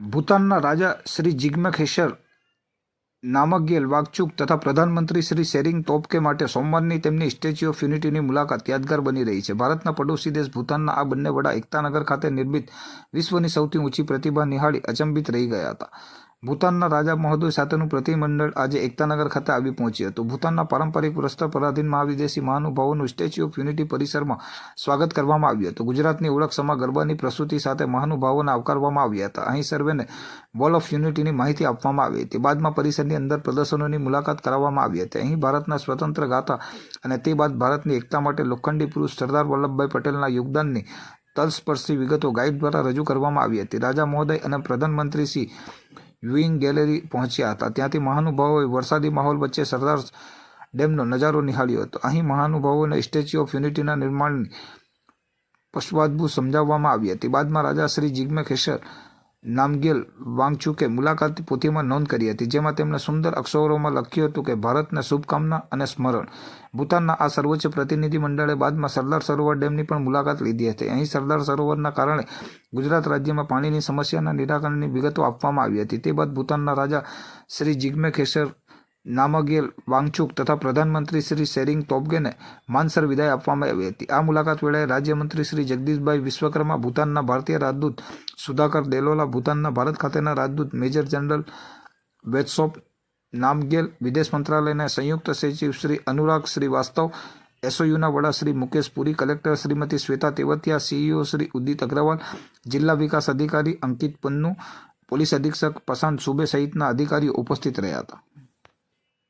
ભૂતાનના રાજા શ્રી જિગ્મે ખેસર નામગ્યેલ વાગચુક તથા પ્રધાનમંત્રી શ્રી શેરિંગ તોપકે માટે સોમવારની તેમની સ્ટેચ્યુ ઓફ યુનિટીની મુલાકાત યાદગાર બની રહી છે. ભારતના પડોશી દેશ ભૂતાનના આ બંને વડા એકતાનગર ખાતે નિર્મિત વિશ્વની સૌથી ઊંચી પ્રતિભા નિહાળી અચંબિત રહી ગયા હતા. ભૂતાનના રાજા મહોદય સાથેનું પ્રતિમંડળ આજે એકતાનગર ખાતે આવી પહોંચ્યું હતું. ભૂતાનના પારંપરિક પુરસ્કાર પરાધીન મહાવિદેશી મહાનુભાવોનું સ્ટેચ્યુ ઓફ યુનિટી પરિસરમાં સ્વાગત કરવામાં આવ્યું હતું. ગુજરાતની ઓળખ સમા ગરબાની પ્રસ્તુતિ સાથે મહાનુભાવોને આવકારવામાં આવ્યા હતા. અહીં સર્વેને વોલ ઓફ યુનિટીની માહિતી આપવામાં આવી હતી. બાદમાં પરિસરની અંદર પ્રદર્શનોની મુલાકાત કરાવવામાં આવી હતી. અહીં ભારતના સ્વતંત્ર ગાથા અને તે બાદ ભારતની એકતા માટે લોખંડી પુરુષ સરદાર વલ્લભભાઈ પટેલના યોગદાનની તલસ્પર્શી વિગતો ગાઈડ દ્વારા રજૂ કરવામાં આવી હતી. રાજા મહોદય અને પ્રધાનમંત્રી શ્રી વ્યુઇંગ ગેલેરી પહોંચ્યા હતા. ત્યાંથી મહાનુભાવોએ વરસાદી માહોલ વચ્ચે સરદાર ડેમનો નજારો નિહાળ્યો હતો. અહીં મહાનુભાવોને સ્ટેચ્યુ ઓફ યુનિટીના નિર્માણની પશ્ચાદભૂત સમજાવવામાં આવી હતી. બાદમાં રાજા શ્રી જિગ્મે ખેસર નામગેલ વાંગચુકે મુલાકાતી પોથીમાં નોંધ કરી હતી, જેમાં તેમણે સુંદર અક્ષરોમાં લખ્યું હતું કે, ભારતને શુભકામના અને સ્મરણ. ભૂતાનના આ સર્વોચ્ચ પ્રતિનિધિ મંડળે બાદમાં સરદાર સરોવર ડેમની પણ મુલાકાત લીધી હતી. અહીં સરદાર સરોવરના કારણે ગુજરાત રાજ્યમાં પાણીની સમસ્યાના નિરાકરણની વિગતો આપવામાં આવી હતી. તે બાદ ભૂતાનના રાજા શ્રી જિગ્મે ખેસર નામગેલ વાંગચુક તથા પ્રધાનમંત્રી શ્રી શેરિંગ તોબગેને માનસર વિદાય આપવામાં આવી હતી. આ મુલાકાત વેળાએ રાજ્યમંત્રી શ્રી જગદીશભાઈ વિશ્વકર્મા ભૂતાનના ભારતીય રાજદૂત સુધાકર દેલોલા ભૂતાનના ભારત ખાતેના રાજદૂત મેજર જનરલ વેટસોપ નામગેલ વિદેશ મંત્રાલયના સંયુક્ત સચિવ શ્રી અનુરાગ શ્રીવાસ્તવ, એસઓયુના વડા શ્રી મુકેશ પુરી, કલેક્ટર શ્રીમતી શ્વેતા તેવતિયા, સીઈઓ શ્રી ઉદિત અગ્રવાલ, જિલ્લા વિકાસ અધિકારી અંકિત પન્નુ, પોલીસ અધિક્ષક પ્રશાંત સુબે સહિતના અધિકારીઓ ઉપસ્થિત રહ્યા હતા.